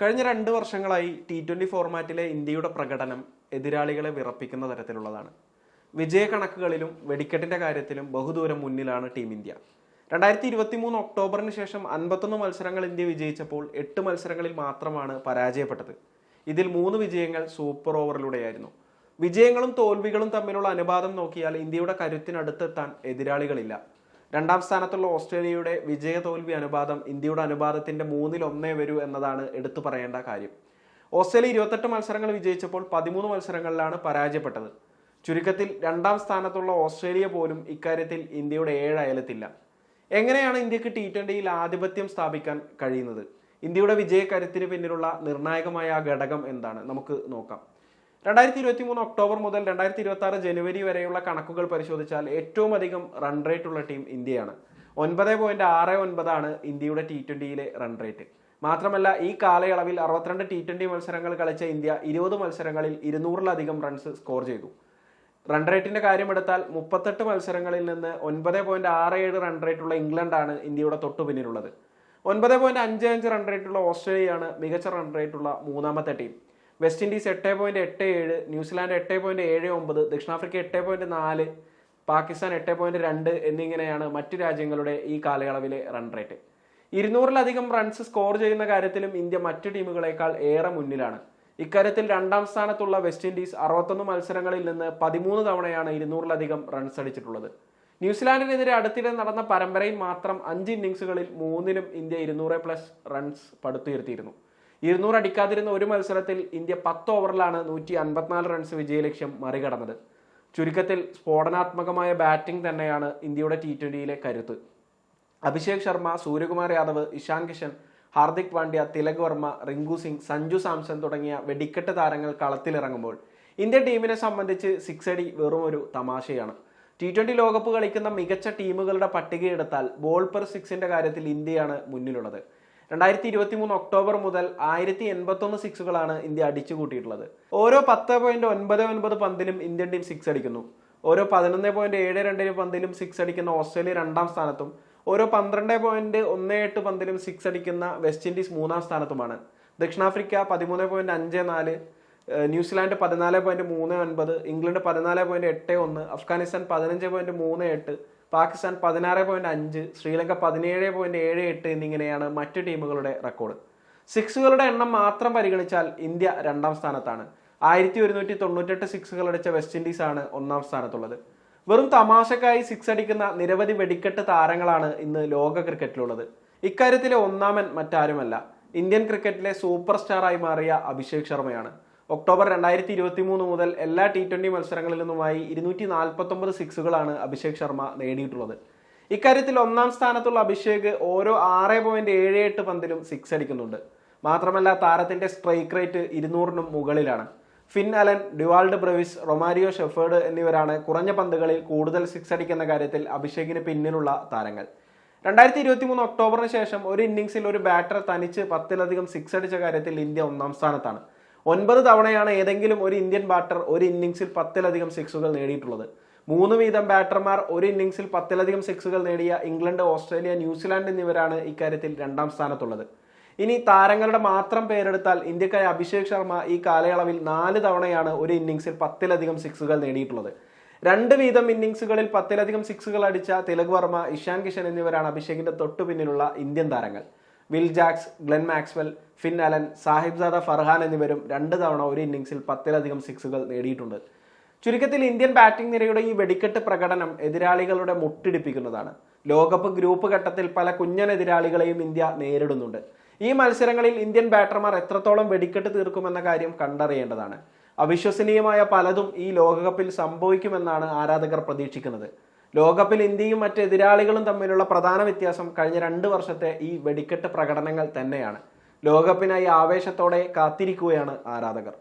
കഴിഞ്ഞ രണ്ട് വർഷങ്ങളായി ടി ട്വന്റി ഫോർമാറ്റിലെ ഇന്ത്യയുടെ പ്രകടനം എതിരാളികളെ വിറപ്പിക്കുന്ന തരത്തിലുള്ളതാണ്. വിജയ കണക്കുകളിലും വെടിക്കെട്ടിന്റെ കാര്യത്തിലും ബഹുദൂരം മുന്നിലാണ് ടീം ഇന്ത്യ. രണ്ടായിരത്തി ഇരുപത്തി മൂന്ന് ഒക്ടോബറിന് ശേഷം അൻപത്തൊന്ന് മത്സരങ്ങൾ ഇന്ത്യ വിജയിച്ചപ്പോൾ എട്ട് മത്സരങ്ങളിൽ മാത്രമാണ് പരാജയപ്പെട്ടത്. ഇതിൽ മൂന്ന് വിജയങ്ങൾ സൂപ്പർ ഓവറിലൂടെയായിരുന്നു വിജയങ്ങളും തോൽവികളും തമ്മിലുള്ള അനുപാതം നോക്കിയാൽ ഇന്ത്യയുടെ കരുത്തിനടുത്തെത്താൻ എതിരാളികളില്ല. രണ്ടാം സ്ഥാനത്തുള്ള ഓസ്ട്രേലിയയുടെ വിജയ തോൽവി അനുപാതം ഇന്ത്യയുടെ അനുപാതത്തിന്റെ മൂന്നിൽ ഒന്നേ വരൂ എന്നതാണ് എടുത്തു പറയേണ്ട കാര്യം. ഓസ്ട്രേലിയ ഇരുപത്തെട്ട് മത്സരങ്ങൾ വിജയിച്ചപ്പോൾ പതിമൂന്ന് മത്സരങ്ങളിലാണ് പരാജയപ്പെട്ടത്. ചുരുക്കത്തിൽ രണ്ടാം സ്ഥാനത്തുള്ള ഓസ്ട്രേലിയ പോലും ഇക്കാര്യത്തിൽ ഇന്ത്യയുടെ ഏഴ് അയലത്തില്ല. എങ്ങനെയാണ് ഇന്ത്യയ്ക്ക് ടി ട്വന്റിയിൽ ആധിപത്യം സ്ഥാപിക്കാൻ കഴിയുന്നത്? ഇന്ത്യയുടെ വിജയക്കരുത്തിന് പിന്നിലുള്ള നിർണായകമായ ആ ഘടകം എന്താണ്? നമുക്ക് നോക്കാം. രണ്ടായിരത്തി ഇരുപത്തി മൂന്ന് ഒക്ടോബർ മുതൽ രണ്ടായിരത്തി ഇരുപത്തി ആറ് ജനുവരി വരെയുള്ള കണക്കുകൾ പരിശോധിച്ചാൽ ഏറ്റവും അധികം റൺ റേറ്റ് ഉള്ള ടീം ഇന്ത്യയാണ്. ഒൻപത് പോയിന്റ് ആറ് ഒൻപതാണ് ഇന്ത്യയുടെ ടി ട്വന്റിയിലെ റൺ റേറ്റ് മാത്രമല്ല ഈ കാലയളവിൽ അറുപത്തിരണ്ട് ടി ട്വന്റി മത്സരങ്ങൾ കളിച്ച ഇന്ത്യ ഇരുപത് മത്സരങ്ങളിൽ ഇരുന്നൂറിലധികം റൺസ് സ്കോർ ചെയ്തു. റൺ റേറ്റിന്റെ കാര്യമെടുത്താൽ മുപ്പത്തെട്ട് മത്സരങ്ങളിൽ നിന്ന് ഒൻപത് പോയിന്റ് ആറ് ഏഴ് റൺ റേറ്റുള്ള ഇംഗ്ലണ്ടാണ് ഇന്ത്യയുടെ തൊട്ടു പിന്നിലുള്ളത്. ഒൻപത് പോയിന്റ് അഞ്ച് അഞ്ച് റൺ റേറ്റുള്ള ഓസ്ട്രേലിയയാണ് മികച്ച റൺ റേറ്റുള്ള മൂന്നാമത്തെ ടീം വെസ്റ്റ് ഇൻഡീസ് എട്ട് പോയിന്റ് എട്ട് ഏഴ് ന്യൂസിലാൻഡ് എട്ട് പോയിന്റ് ഏഴ് ഒമ്പത് ദക്ഷിണാഫ്രിക്ക എട്ട് പോയിന്റ് നാല് പാകിസ്ഥാൻ എട്ട് പോയിന്റ് രണ്ട് എന്നിങ്ങനെയാണ് മറ്റു രാജ്യങ്ങളുടെ ഈ കാലയളവിലെ റൺ റേറ്റ് ഇരുന്നൂറിലധികം റൺസ് സ്കോർ ചെയ്യുന്ന കാര്യത്തിലും ഇന്ത്യ മറ്റു ടീമുകളേക്കാൾ ഏറെ മുന്നിലാണ്. ഇക്കാര്യത്തിൽ രണ്ടാം സ്ഥാനത്തുള്ള വെസ്റ്റ് ഇൻഡീസ് അറുപത്തൊന്ന് മത്സരങ്ങളിൽ നിന്ന് പതിമൂന്ന് തവണയാണ് ഇരുന്നൂറിലധികം റൺസ് അടിച്ചിട്ടുള്ളത്. ന്യൂസിലാൻഡിനെതിരെ അടുത്തിടെ നടന്ന പരമ്പരയിൽ മാത്രം അഞ്ച് ഇന്നിങ്സുകളിൽ മൂന്നിലും ഇന്ത്യ ഇരുന്നൂറ് പ്ലസ് റൺസ് പടുത്തുയർത്തിയിരുന്നു. ഇരുന്നൂറ് അടിക്കാതിരുന്ന ഒരു മത്സരത്തിൽ ഇന്ത്യ പത്ത് ഓവറിലാണ് നൂറ്റി അൻപത്തിനാല് റൺസ് വിജയലക്ഷ്യം മറികടന്നത്. ചുരുക്കത്തിൽ സ്ഫോടനാത്മകമായ ബാറ്റിംഗ് തന്നെയാണ് ഇന്ത്യയുടെ ടി ട്വന്റിയിലെ കരുത്ത്. അഭിഷേക് ശർമ്മ സൂര്യകുമാർ യാദവ് ഇഷാൻ കിഷൻ ഹാർദിക് പാണ്ഡ്യ തിലക് വർമ്മ റിങ്കു സിംഗ് സഞ്ജു സാംസൺ തുടങ്ങിയ വെടിക്കെട്ട് താരങ്ങൾ കളത്തിലിറങ്ങുമ്പോൾ ഇന്ത്യൻ ടീമിനെ സംബന്ധിച്ച് സിക്സ് അടി വെറും ഒരു തമാശയാണ്. ടി ട്വന്റി ലോകകപ്പ് കളിക്കുന്ന മികച്ച ടീമുകളുടെ പട്ടികയെടുത്താൽ ബോൾ പെർ സിക്സിന്റെ കാര്യത്തിൽ ഇന്ത്യയാണ് മുന്നിലുള്ളത്. രണ്ടായിരത്തി ഇരുപത്തി മൂന്ന് ഒക്ടോബർ മുതൽ ആയിരത്തി എൺപത്തൊന്ന് സിക്സുകളാണ് ഇന്ത്യ അടിച്ചു കൂട്ടിയിട്ടുള്ളത് ഓരോ പത്ത് പോയിന്റ് ഒൻപത് ഒൻപത് പന്തിലും ഇന്ത്യൻ ടീം സിക്സ് അടിക്കുന്നു. ഓരോ പതിനൊന്ന് പോയിന്റ് ഏഴ് രണ്ടിന് പന്തിലും സിക്സ് അടിക്കുന്ന ഓസ്ട്രേലിയ രണ്ടാം സ്ഥാനത്തും ഓരോ പന്ത്രണ്ട് പോയിന്റ് ഒന്ന് എട്ട് പന്തിലും സിക്സ് അടിക്കുന്ന വെസ്റ്റ് ഇൻഡീസ് മൂന്നാം സ്ഥാനത്തുമാണ്. ദക്ഷിണാഫ്രിക്ക പതിമൂന്ന് പോയിന്റ് അഞ്ച് നാല് ന്യൂസിലാൻഡ് പതിനാല് പോയിന്റ് മൂന്ന് ഒൻപത് ഇംഗ്ലണ്ട് പതിനാല് പോയിന്റ് എട്ട് ഒന്ന് അഫ്ഗാനിസ്ഥാൻ പതിനഞ്ച് പോയിന്റ് മൂന്ന് എട്ട് പാകിസ്ഥാൻ പതിനാറ് പോയിന്റ് അഞ്ച് ശ്രീലങ്ക പതിനേഴ് പോയിന്റ് ഏഴ് എട്ട് എന്നിങ്ങനെയാണ് മറ്റു ടീമുകളുടെ റെക്കോർഡ് സിക്സുകളുടെ എണ്ണം മാത്രം പരിഗണിച്ചാൽ ഇന്ത്യ രണ്ടാം സ്ഥാനത്താണ്. ആയിരത്തി ഒരുന്നൂറ്റി തൊണ്ണൂറ്റെട്ട് സിക്സുകൾ അടിച്ച വെസ്റ്റ് ഇൻഡീസ് ആണ് ഒന്നാം സ്ഥാനത്തുള്ളത്. വെറും തമാശക്കായി സിക്സ് അടിക്കുന്ന നിരവധി വെടിക്കെട്ട് താരങ്ങളാണ് ഇന്ന് ലോക ക്രിക്കറ്റിലുള്ളത്. ഇക്കാര്യത്തിലെ ഒന്നാമൻ മറ്റാരുമല്ല. ഇന്ത്യൻ ക്രിക്കറ്റിലെ സൂപ്പർ സ്റ്റാറായി മാറിയ അഭിഷേക് ശർമ്മയാണ്. ഒക്ടോബർ രണ്ടായിരത്തി ഇരുപത്തി മൂന്ന് മുതൽ എല്ലാ ടി ട്വന്റി മത്സരങ്ങളിൽ നിന്നുമായി ഇരുന്നൂറ്റി നാൽപ്പത്തൊമ്പത് സിക്സുകളാണ് അഭിഷേക് ശർമ്മ നേടിയിട്ടുള്ളത്. ഇക്കാര്യത്തിൽ ഒന്നാം സ്ഥാനത്തുള്ള അഭിഷേക് ഓരോ ആറ് പോയിന്റ് ഏഴ് എട്ട് പന്തിലും സിക്സ് അടിക്കുന്നുണ്ട്. മാത്രമല്ല താരത്തിന്റെ സ്ട്രൈക്ക് റേറ്റ് ഇരുന്നൂറിനും മുകളിലാണ്. Finn Allen Dewald Brevis Romario Shepherd എന്നിവരാണ് കുറഞ്ഞ പന്തുകളിൽ കൂടുതൽ സിക്സ് അടിക്കുന്ന കാര്യത്തിൽ അഭിഷേകിന് പിന്നിലുള്ള താരങ്ങൾ. രണ്ടായിരത്തി ഇരുപത്തി മൂന്ന് ഒക്ടോബറിന് ശേഷം ഒരു ഇന്നിംഗ്സിൽ ഒരു ബാറ്റർ തനിച്ച് പത്തിലധികം സിക്സ് അടിച്ച കാര്യത്തിൽ ഇന്ത്യ ഒന്നാം സ്ഥാനത്താണ്. ഒൻപത് തവണയാണ് ഏതെങ്കിലും ഒരു ഇന്ത്യൻ ബാറ്റർ ഒരു ഇന്നിംഗ്സിൽ പത്തിലധികം സിക്സുകൾ നേടിയിട്ടുള്ളത്. മൂന്ന് വീതം ബാറ്റർമാർ ഒരു ഇന്നിംഗ്സിൽ പത്തിലധികം സിക്സുകൾ നേടിയ ഇംഗ്ലണ്ട് ഓസ്ട്രേലിയ ന്യൂസിലാൻഡ് എന്നിവരാണ് ഇക്കാര്യത്തിൽ രണ്ടാം സ്ഥാനത്തുള്ളത്. ഇനി താരങ്ങളുടെ മാത്രം പേരെടുത്താൽ ഇന്ത്യക്കായ അഭിഷേക് ശർമ്മ ഈ കാലയളവിൽ നാല് തവണയാണ് ഒരു ഇന്നിംഗ്സിൽ പത്തിലധികം സിക്സുകൾ നേടിയിട്ടുള്ളത്. രണ്ട് വീതം ഇന്നിങ്സുകളിൽ പത്തിലധികം സിക്സുകൾ അടിച്ച തിലക് വർമ്മ ഇഷാൻ കിഷൻ എന്നിവരാണ് അഭിഷേകിന്റെ തൊട്ടു പിന്നിലുള്ള ഇന്ത്യൻ താരങ്ങൾ. Will Jacks Glenn Maxwell Finn Allen Sahibzada Farhan എന്നിവരും രണ്ട് തവണ ഒരു ഇന്നിംഗ്സിൽ പത്തിലധികം സിക്സുകൾ നേടിയിട്ടുണ്ട്. ചുരുക്കത്തിൽ ഇന്ത്യൻ ബാറ്റിംഗ് നിരയുടെ ഈ വെടിക്കെട്ട് പ്രകടനം എതിരാളികളുടെ മുട്ടിടിപ്പിക്കുന്നതാണ്. ലോകകപ്പ് ഗ്രൂപ്പ് ഘട്ടത്തിൽ പല കുഞ്ഞൻ എതിരാളികളെയും ഇന്ത്യ നേരിടുന്നുണ്ട്. ഈ മത്സരങ്ങളിൽ ഇന്ത്യൻ ബാറ്റർമാർ എത്രത്തോളം വെടിക്കെട്ട് തീർക്കുമെന്ന കാര്യം കണ്ടറിയേണ്ടതാണ്. അവിശ്വസനീയമായ പലതും ഈ ലോകകപ്പിൽ സംഭവിക്കുമെന്നാണ് ആരാധകർ പ്രതീക്ഷിക്കുന്നത്. ലോകകപ്പിൽ ഇന്ത്യയും മറ്റ് എതിരാളികളും തമ്മിലുള്ള പ്രധാന വ്യത്യാസം കഴിഞ്ഞ രണ്ട് വർഷത്തെ ഈ വെടിക്കെട്ട് പ്രകടനങ്ങൾ തന്നെയാണ്. ലോകകപ്പിനായി ആവേശത്തോടെ കാത്തിരിക്കുകയാണ് ആരാധകർ.